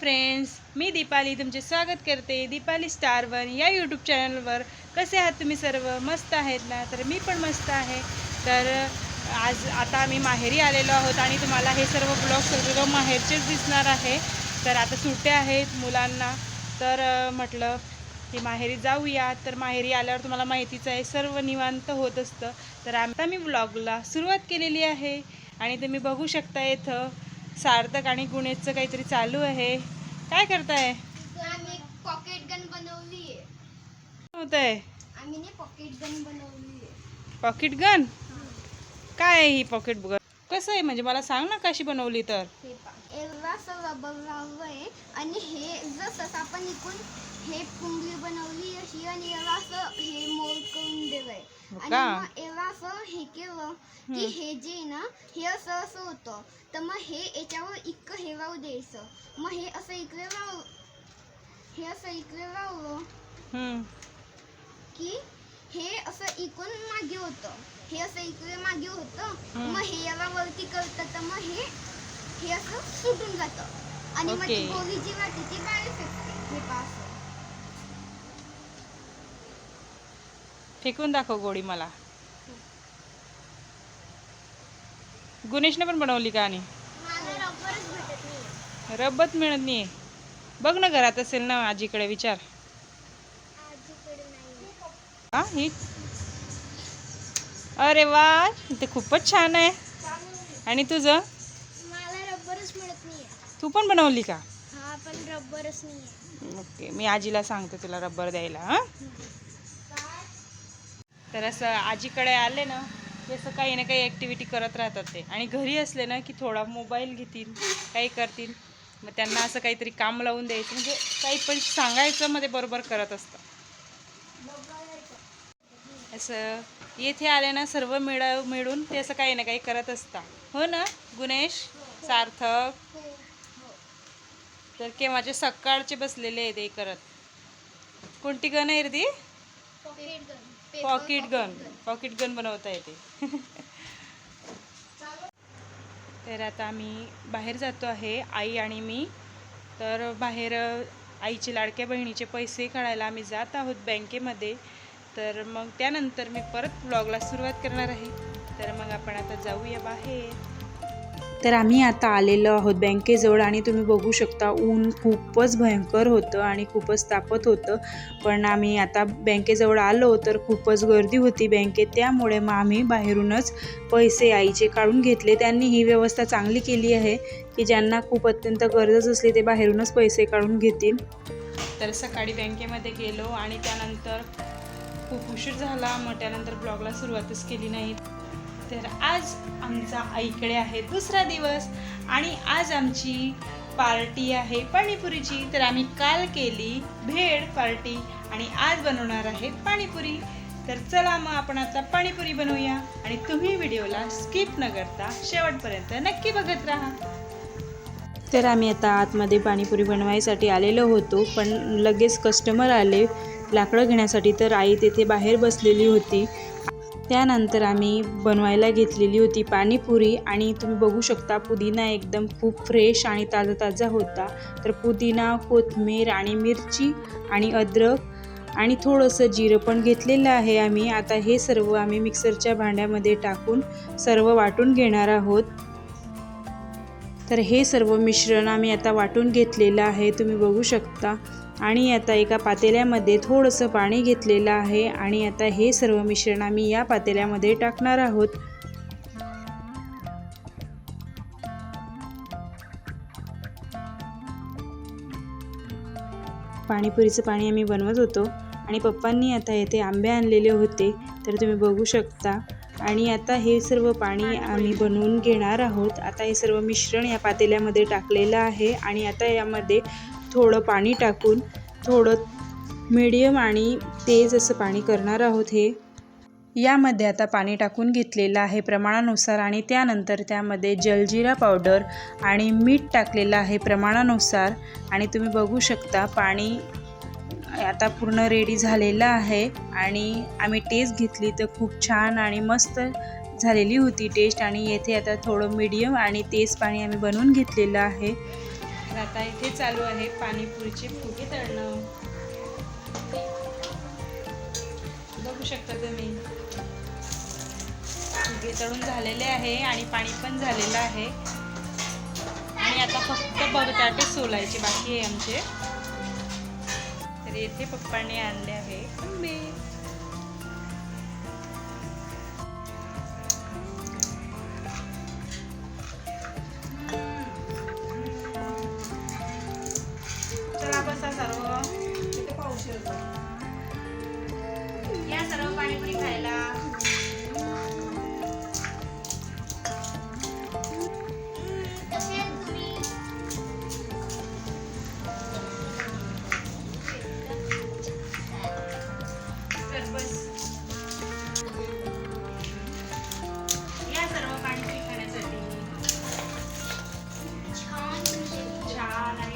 Friends मी दीपाली तुमचे स्वागत करते दीपाली स्टार वन या यूट्यूब चॅनलवर कसे आहात तुम्ही सर्व? मस्त आहेत ना? तर मी पण मस्त आहे. तर आज आता आम्ही माहेरी आलेलो आहोत आणि तुम्हाला हे सर्व ब्लॉग सगळं माहेरचेच दिसणार आहे. तर आता सुट्ट्या आहेत मुलांना. तर म्हटलं की माहेरी जाऊया. तर माहेरी आल्यावर तुम्हाला माहितीच आहे सर्व निवांत होत असतं. तर आता मी ब्लॉगला सुरुवात केलेली आहे. आणि तुम्ही बघू शकता इथं सार्थक आणि गुणेशचं काहीतरी चालू आहे. काय करताय? आम्ही पॉकेट गन बनवली आहे होत आहे आम्ही ने पॉकेट गन बनवली आहे पॉकेट गन काय आहे ही पॉकेट गन कसं आहे? म्हणजे मला सांग ना कशी बनवली तर. हे असं रबर आणि हे जसं आपण इकून हे पुंगली बनवली अशी आणि याला असं हे मोल करून दिलंय. हो आणि का? मग असं हे केलं की हे जे आहे ना हे असं असं होतं. तर मग हे याच्यावर इतकं हे लावू द्यायचं. मग हे असं इकडे लाव हे असं इकडे लावलं हम्म. की हे असं इकून मागे होतं. हे असं इकडे मागे होतं. हम्म. मग हे याला वरती करतं. तर मग हे हे असं सुटून जातं. आणि मग ती. गोळी जी वाटते ती बाहेर फेकते हे पहा फेकून दाखव गोळी मला. गुणेशने पण बनवली का आणि? रब्बत मिळत नाही बघ ना घरात असेल ना आजीकडे विचार. हा ही. अरे वा ते खूपच छान आहे. आणि तुझं? तू पण बनवली का? हा ओके मी आजीला सांगते तुला रबर द्यायला हां. तर असं आजीकडे आले ना की असं काही ना काही ॲक्टिव्हिटी करत राहतात ते. आणि घरी असले ना की थोडा मोबाईल घेतील काही करतील. मग त्यांना असं काहीतरी काम लावून द्यायचं. म्हणजे काही पण सांगायचं मध्ये बरोबर करत असतं असं येथे आले ना सर्व मिळ मिळून ते असं काही ना काही करत असतात. हो ना गुणेश? सार्थक? तर केव्हाचे सकाळचे बसलेले आहे ते करत. कोणती गण आहे रे ती? पॉकेट गन पॉकेट गन बनवता येते. तर आता आम्ही बाहेर जातो आहे आई आणि मी. तर बाहेर आईचे लाडक्या बहिणीचे पैसे काढायला आम्ही जात आहोत बँकेमध्ये. तर मग त्यानंतर मी परत ब्लॉगला सुरुवात करणार आहे. तर मग आपण आता जाऊया बाहेर. तर आम्ही आता आलेलो आहोत बँकेजवळ आणि तुम्ही बघू शकता ऊन खूपच भयंकर होतं आणि खूपच तापत होतं. पण आम्ही आता बँकेजवळ आलो तर खूपच गर्दी होती बँकेत. त्यामुळे मग आम्ही बाहेरूनच पैसे आईचे काढून घेतले. त्यांनी ही व्यवस्था चांगली केली आहे की ज्यांना खूप अत्यंत गरजच असली ते बाहेरूनच पैसे काढून घेतील. तर सकाळी बँकेमध्ये गेलो आणि त्यानंतर खूप उशीर झाला. मग त्यानंतर ब्लॉगला सुरुवातच केली नाही. तर आज आमचा आईकडे आहे दुसरा दिवस आणि आज आमची पार्टी आहे पाणीपुरीची. तर आम्ही काल केली भेळ पार्टी आणि आज बनवणार आहे पाणीपुरी. तर चला मग आपण आता पाणीपुरी बनवूया आणि तुम्ही व्हिडिओला स्किप न करता शेवटपर्यंत नक्की बघत राहा. तर आम्ही आता आतमध्ये पाणीपुरी बनवायसाठी आलेलो होतो पण लगेच कस्टमर आले लाकडं घेण्यासाठी. तर आई तेथे बाहेर बसलेली होती. त्यानंतर आम्ही बनवायला घेतलेली होती पाणीपुरी आणि तुम्ही बघू शकता पुदिना एकदम खूप फ्रेश आणि ताजा ताजा होता. तर पुदिना कोथमीर आणि मिरची आणि अद्रक आणि थोडंसं जिरं पण घेतलेलं आहे आम्ही. आता हे सर्व आम्ही मिक्सरच्या भांड्यामध्ये टाकून सर्व वाटून घेणार आहोत. तर हे सर्व मिश्रण आम्ही आता वाटून घेतलेलं आहे. तुम्ही बघू शकता. आणि आता एका पातेल्यामध्ये थोडंसं पाणी घेतलेलं आहे आणि आता हे सर्व मिश्रण आम्ही या पातेल्यामध्ये टाकणार आहोत. पाणीपुरीचं पाणी आम्ही बनवत होतो आणि पप्पांनी आता येथे आंबे आणलेले होते तर तुम्ही बघू शकता. आणि आता हे सर्व पाणी आम्ही बनवून घेणार आहोत. आता हे सर्व मिश्रण या पातेल्यामध्ये टाकलेलं आहे आणि आता यामध्ये थोडं पाणी टाकून थोडं मीडियम आणि तेज असं पाणी करणार आहोत हे. यामध्ये आता पाणी टाकून घेतलेलं आहे प्रमाणानुसार आणि त्यानंतर त्यामध्ये जलजिरा पावडर आणि मीठ टाकलेलं आहे प्रमाणानुसार. आणि तुम्ही बघू शकता पाणी आता पूर्ण रेडी झालेलं आहे आणि आम्ही टेस्ट घेतली तर खूप छान आणि मस्त झालेली होती टेस्ट आणि येथे आता थोडं मीडियम आणि तेज पाणी आम्ही बनवून घेतलेलं आहे. तर आता इथे चालू आहे पाणीपुरीचे फुगे तळणं. बघू शकता तुम्ही. फुगे तळून झालेले आहे आणि पाणी पण झालेलं आहे. आणि आता फक्त बटाटे सोलायचे बाकी आहे आमचे. तर येथे पप्पाने आणले आहे आंबे. सर्व पाणीपुरी खायला.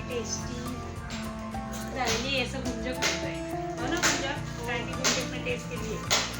टेस्टी झालेली असं गुंज करतोय हो ना गुंज? काय टेस्ट केली आहे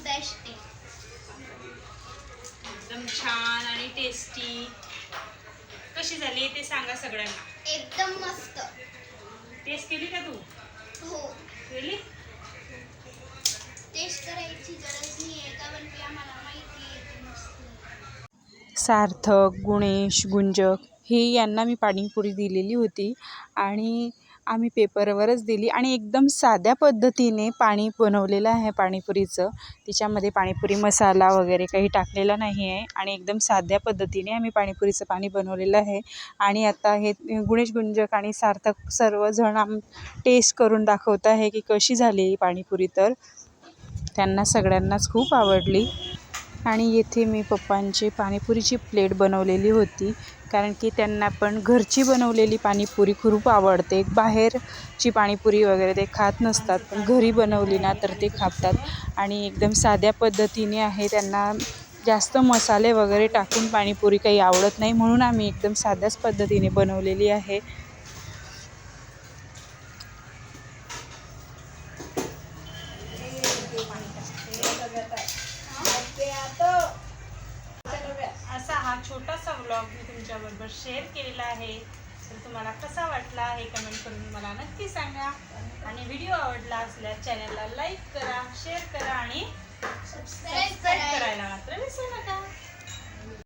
बेस्ट एकदम छान आणि टेस्टी कशी झाली ते सांगा सगळ्यांना. एकदम मस्त. टेस्ट केली का तू? हो. केली? टेस्ट करायची गरज नाही आहे कारण की आम्हाला माहिती आहे ते मस्त. सार्थक गुणेश गुंजक हे यांना मी पाणीपुरी दिलेली होती. आणि आम्ही पेपरवरच दिली आणि एकदम साध्या पद्धतीने पाणी बनवलेलं आहे पाणीपुरीचं. तिच्यामध्ये पाणीपुरी मसाला वगैरे काही टाकलेला नाही आहे आणि एकदम साध्या पद्धतीने आम्ही पाणीपुरीचं पाणी बनवलेलं आहे. आणि आता हे गुणेश गुंजक आणि सार्थक सर्वजण आम टेस्ट करून दाखवत आहे की कशी झाली पाणीपुरी तर. त्यांना सगळ्यांनाच खूप आवडली. आणि येथे मी पप्पांची पाणीपुरीची प्लेट बनवलेली होती. कारण की त्यांना पण घरची बनवलेली पाणीपुरी खूप आवडते. बाहेरची पाणीपुरी वगैरे ते खात नसतात पण घरी बनवली ना तर ते खातात. आणि एकदम साध्या पद्धतीने आहे त्यांना जास्त मसाले वगैरे टाकून पाणीपुरी काही आवडत नाही म्हणून आम्ही एकदम साध्याच पद्धतीने बनवलेली आहे असा हा छोटासा व्लॉग मी तुमच्याबरोबर शेअर केलेला आहे. तर तुम्हाला कसा वाटला हे कमेंट करून मला नक्की सांगा. आणि व्हिडिओ आवडला असल्यास चॅनलला लाईक करा शेअर करा आणि सबस्क्राईब करायला. मात्र विसरू नका.